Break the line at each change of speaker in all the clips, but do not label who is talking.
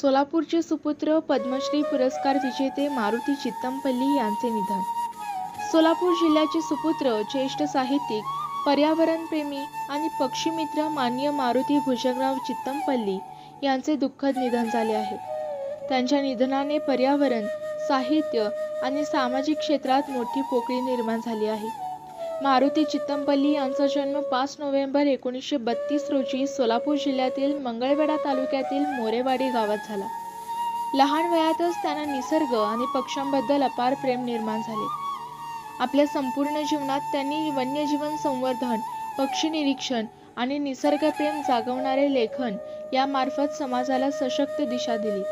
सोलापूरचे सुपुत्र पद्मश्री पुरस्कार विजेते मारुती चित्तमपल्ली यांचे निधन. सोलापूर जिल्ह्याचे सुपुत्र ज्येष्ठ साहित्यिक पर्यावरणप्रेमी आणि पक्षीमित्र मान्य मारुती भुजंगराव चित्तमपल्ली यांचे दुःखद निधन झाले आहे. त्यांच्या निधनाने पर्यावरण साहित्य आणि सामाजिक क्षेत्रात मोठी पोकळी निर्माण झाली आहे. मारुती चित्तंपल्ली यांचा जन्म पाच नोव्हेंबर एकोणीसशे बत्तीस रोजी सोलापूर जिल्ह्यातील मंगळवेढा तालुक्यातील मोरेवाडी गावात झाला. लहान वयातच त्यांना निसर्ग आणि पक्ष्यांबद्दल अपार प्रेम निर्माण झाले. आपल्या संपूर्ण जीवनात त्यांनी वन्यजीवन संवर्धन पक्षी निरीक्षण आणि निसर्गप्रेम जागवणारे लेखन यामार्फत समाजाला सशक्त दिशा दिली.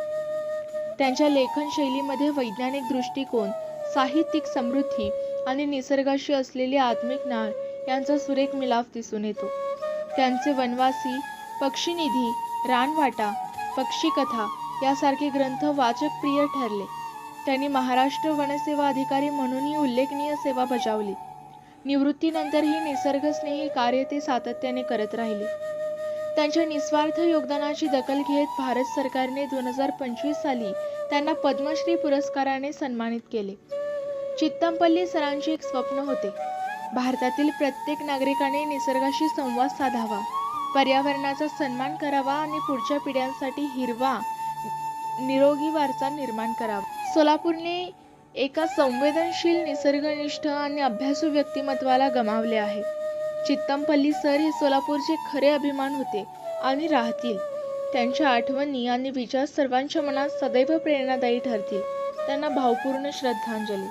त्यांच्या लेखन शैलीमध्ये वैज्ञानिक दृष्टिकोन साहित्यिक समृद्धी आणि निसर्गाशी असलेली आत्मिक नाळ यांचा सुरेख मिलाफ दिसून येतो. त्यांचे वनवासी पक्षीनिधी रानवाटा पक्षीकथा यासारखे ग्रंथ वाचक प्रिय ठरले. त्यांनी महाराष्ट्र वनसेवा अधिकारी म्हणूनही उल्लेखनीय सेवा बजावली. निवृत्तीनंतरही निसर्गस्नेही कार्य ते सातत्याने करत राहिले. त्यांच्या निस्वार्थ योगदानाची दखल घेत भारत सरकारने दोन हजार पंचवीस साली त्यांना पद्मश्री पुरस्काराने सन्मानित केले. चित्तमपल्ली सरांचे एक स्वप्न होते. भारतातील प्रत्येक नागरिकाने निसर्गाशी संवाद साधावा पर्यावरणाचा सन्मान करावा आणि पुढच्या पिढ्यांसाठी हिरवा निरोगी वारसा निर्माण करावा. सोलापूरने एका संवेदनशील निसर्गनिष्ठ आणि अभ्यासू व्यक्तिमत्वाला गमावले आहे. चित्तमपल्ली सर हे सोलापूरचे खरे अभिमान होते आणि राहतील. त्यांच्या आठवणी आणि विचार सर्वांच्या मनात सदैव प्रेरणादायी ठरतील. त्यांना भावपूर्ण श्रद्धांजली.